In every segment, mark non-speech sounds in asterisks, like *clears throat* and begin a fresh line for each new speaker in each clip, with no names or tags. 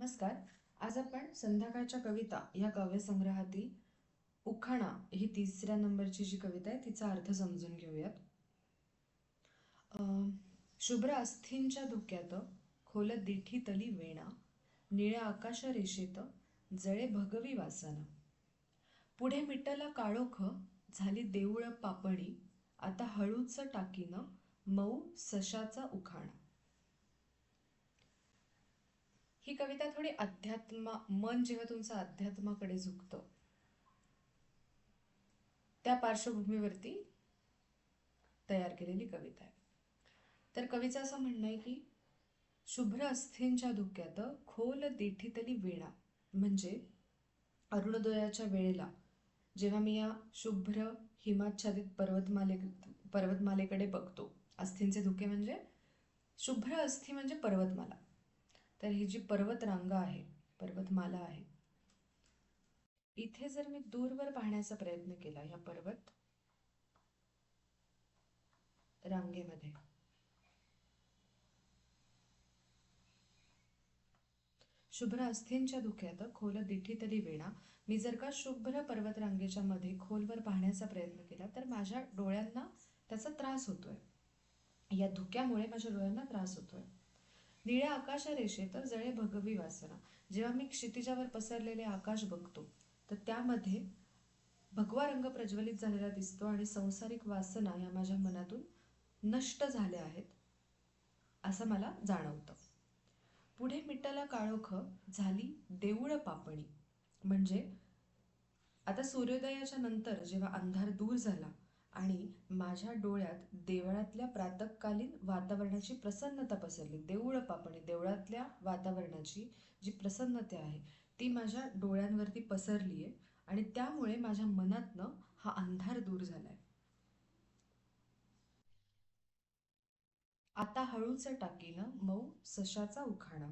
नमस्कार. आज आपण संध्याकाळच्या कविता या काव्यसंग्रहातील उखाणा ही तिसऱ्या नंबरची जी कविता आहे तिचा अर्थ समजून घेऊयात. शुभ्र अस्थींच्या धुक्यात खोल दिठी तली वेणा निळ्या आकाश रेषेत जळे भगवी वासना. पुढे मिटला काळोख झाली देऊळ पापणी आता हळूच टाकीनं मऊ सशाचा उखाणा. ही कविता थोडी अध्यात्मा मन जेव्हा तुमचं अध्यात्माकडे झुकतं त्या पार्श्वभूमीवरती तयार केलेली कविता आहे. तर कवीचं असं म्हणणं आहे की शुभ्र अस्थींच्या धुक्यात खोल देठीतली वेणा म्हणजे अरुणोदयाच्या वेळेला जेव्हा मी या शुभ्र हिमाच्छादित पर्वतमाले पर्वतमालेकडे बघतो. अस्थींचे धुके म्हणजे शुभ्र अस्थी म्हणजे पर्वतमाला. तर ही जी पर्वतरांगा आहे पर्वतमाला आहे इथे जर मी दूरवर पाहण्याचा प्रयत्न केला या पर्वत रांगेमध्ये. शुभ्र अस्थींच्या धुक्यात खोल दिठी तरी वेणा. मी जर का शुभ्र पर्वतरांगेच्या मध्ये खोलवर पाहण्याचा प्रयत्न केला तर माझ्या डोळ्यांना त्याचा त्रास होतोय. या धुक्यामुळे माझ्या डोळ्यांना त्रास होतोय. निळ्या आकाश रेषेत जळे भगवी वासना. जेव्हा मी क्षितिजावर पसरलेले आकाश बघतो तर त्यामध्ये भगवा रंग प्रज्वलित झालेला दिसतो आणि संसारिक वासना या माझ्या मनातून नष्ट झाल्या आहेत असं मला जाणवतं. पुढे मिट्टला काळोख झाली देऊळ पापणी. म्हणजे आता सूर्योदयाच्या नंतर जेव्हा अंधार दूर झाला आणि माझ्या डोळ्यात देवळातल्या प्रातकालीन वातावरणाची प्रसन्नता पसरली. देऊळ पापणी देवळातल्या वातावरणाची जी प्रसन्नता आहे ती माझ्या डोळ्यांवरती पसरली आहे आणि त्यामुळे माझ्या मनातनं हा अंधार दूर झालाय. आता हळूच टाकीनं मऊ सशाचा उखाणा.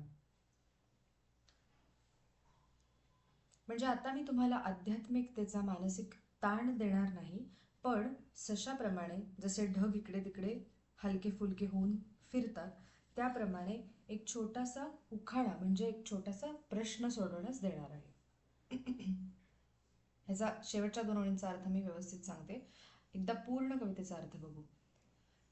म्हणजे आता मी तुम्हाला आध्यात्मिकतेचा मानसिक ताण देणार नाही पण सशाप्रमाणे जसे ढग इकडे तिकडे हलके फुलके होऊन फिरतात त्याप्रमाणे एक छोटासा उखाडा म्हणजे एक छोटासा प्रश्न सोडवण्यास देणार आहे. *clears throat* ह्याचा शेवटच्या दोन ओळींचा अर्थ मी व्यवस्थित सांगते. एकदा पूर्ण कवितेचा अर्थ बघू.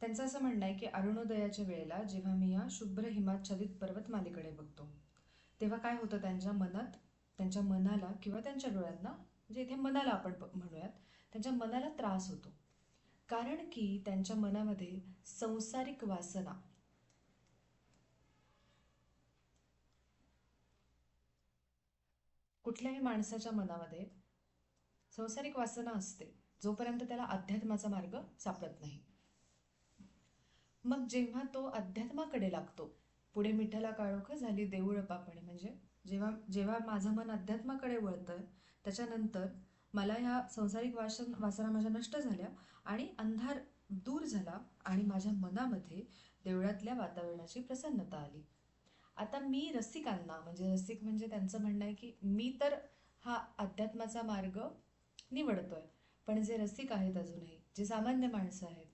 त्यांचं असं म्हणणं आहे की अरुणोदयाच्या वेळेला जेव्हा मी या शुभ्र हिमाच्छादित पर्वतमालेकडे बघतो तेव्हा काय होतं त्यांच्या मनात त्यांच्या मनाला किंवा त्यांच्या डोळ्यांना म्हणजे इथे मनाला आपण म्हणूयात त्यांच्या मनाला त्रास होतो. कारण की त्यांच्या मनामध्ये संसारिक वासना. कुठल्याही माणसाच्या मनामध्ये संसारिक वासना असते जोपर्यंत त्याला अध्यात्माचा मार्ग सापडत नाही. मग जेव्हा तो अध्यात्माकडे लागतो पुढे मिठाला काळोख झाली देऊळ पापणे म्हणजे जेव्हा जेव्हा माझं मन अध्यात्माकडे वळतं त्याच्यानंतर मला ह्या संसारिक वासन वासना माझ्या नष्ट झाल्या आणि अंधार दूर झाला आणि माझ्या मनामध्ये देवळातल्या वातावरणाची प्रसन्नता आली. आता मी रसिकांना म्हणजे रसिक म्हणजे त्यांचं म्हणणं आहे की मी तर हा अध्यात्माचा मार्ग निवडतोय पण जे रसिक आहेत अजूनही जे सामान्य माणसं आहेत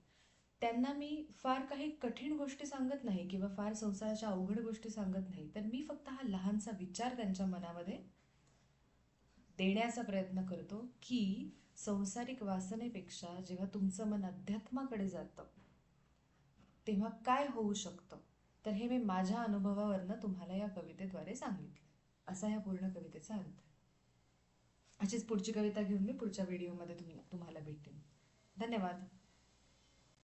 त्यांना मी फार काही कठीण गोष्टी सांगत नाही किंवा फार संसाराच्या अवघड गोष्टी सांगत नाही तर मी फक्त हा लहानसा विचार त्यांच्या मनामध्ये देण्याचा प्रयत्न करतो की संसारिक वासनेपेक्षा जेव्हा तुमचं मन अध्यात्माकडे जातं तेव्हा काय होऊ शकतं? तर हे मी माझ्या अनुभवावरनं तुम्हाला या कवितेद्वारे सांगितलं. असा या पूर्ण कवितेचा अर्थ. अशीच पुढची कविता घेऊन मी पुढच्या व्हिडिओमध्ये तुम्ही तुम्हाला भेटेन. धन्यवाद.